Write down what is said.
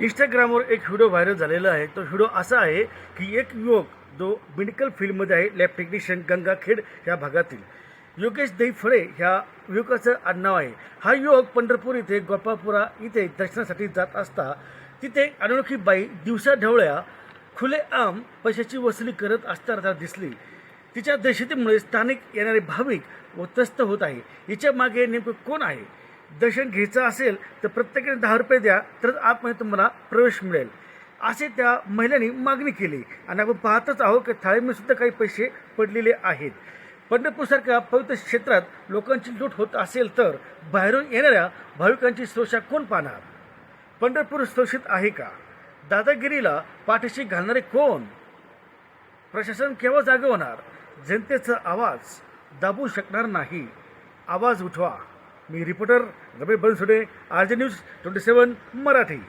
इंस्टाग्रामवर एक video viral झालेला आहे. तो व्हिडिओ असा आहे की एक युवक जो मेडिकल फील्डमध्ये आहे लॅब टेक्निशियन गंगाखेड ह्या भागातील. योगेश दैफळे ह्या युवकाचं आडनाव आहे. हा युवक पंढरपूर इथे गोपापुरा इथे दर्शनासाठी जात असता तिथे अनोळखी बाई दिवसा ढवळ्या खुलेआम पैशाची वसुली करत असताना दिसली. तिच्या दहशतीमुळे स्थानिक येणारे भाविक व त्रस्त होत आहे. हिच्या मागे नेमकं कोण आहे? दर्शन घ्यायचं असेल तर प्रत्येकाने दहा रुपये द्या तरच आतमध्ये तुम्हाला प्रवेश मिळेल. असे त्या महिलांनी मागणी केली. आणि आपण पाहतच आहोत की थाळीमध्ये सुद्धा काही पैसे पडलेले आहेत. पंढरपूरसारख्या पवित्र क्षेत्रात लोकांची लूट होत असेल तर बाहेरून येणाऱ्या भाविकांची सुरक्षा कोण पाहणार? पंढरपूर सुरक्षित आहे का? दादागिरीला पाठीशी घालणारे कोण? प्रशासन केव्हा जागे होणार? जनतेचा आवाज दाबू शकणार नाही. आवाज उठवा. मी reporter Ramesh Bansude R J news twenty seven Marathi.